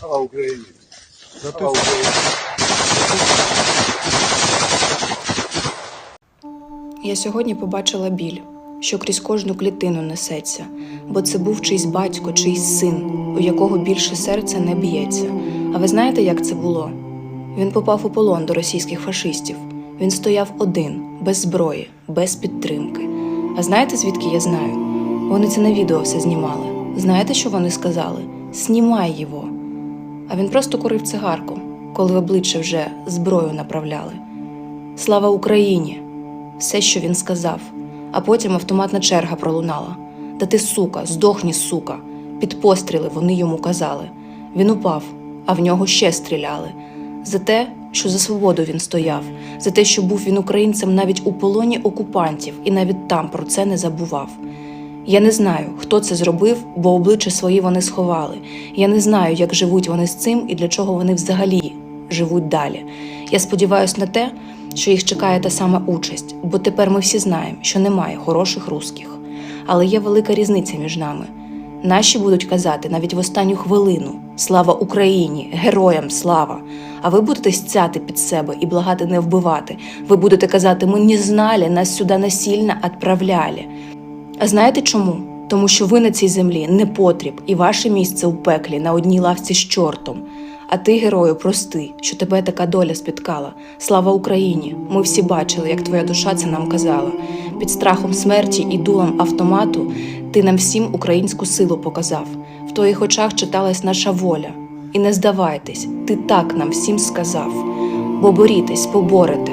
Слава Україні! Слава Україні! Я сьогодні побачила біль, що крізь кожну клітину несеться, бо це був чийсь батько, чийсь син, у якого більше серця не б'ється. А ви знаєте, як це було? Він попав у полон до російських фашистів. Він стояв один, без зброї, без підтримки. А знаєте, звідки я знаю? Вони це на відео все знімали. Знаєте, що вони сказали? Снімай його. А він просто курив цигарку, коли в обличчя вже зброю направляли. Слава Україні! все, що він сказав, а потім автоматна черга пролунала. Та ти, сука, здохні, сука. Під постріли вони йому казали. Він упав, а в нього ще стріляли. За те, що за свободу він стояв, за те, що був він українцем навіть у полоні окупантів і навіть там про це не забував. Я не знаю, хто це зробив, бо обличчя свої вони сховали. Я не знаю, як живуть вони з цим і для чого вони взагалі живуть далі. Я сподіваюся на те, що їх чекає та сама участь, бо тепер ми всі знаємо, що немає хороших русських. Але є велика різниця між нами. Наші будуть казати навіть в останню хвилину Слава Україні! Героям слава! А ви будете стяти під себе і благати не вбивати. Ви будете казати, ми не знали, нас сюди насильно відправляли. А знаєте чому? Тому що ви на цій землі не потріб, і ваше місце у пеклі на одній лавці з чортом. А ти, герою, прости, що тебе така доля спіткала. Слава Україні! Ми всі бачили, як твоя душа це нам казала. Під страхом смерті і дулом автомату ти нам всім українську силу показав. В твоїх очах читалась наша воля. І не здавайтесь, ти так нам всім сказав. Бо борітесь, поборете,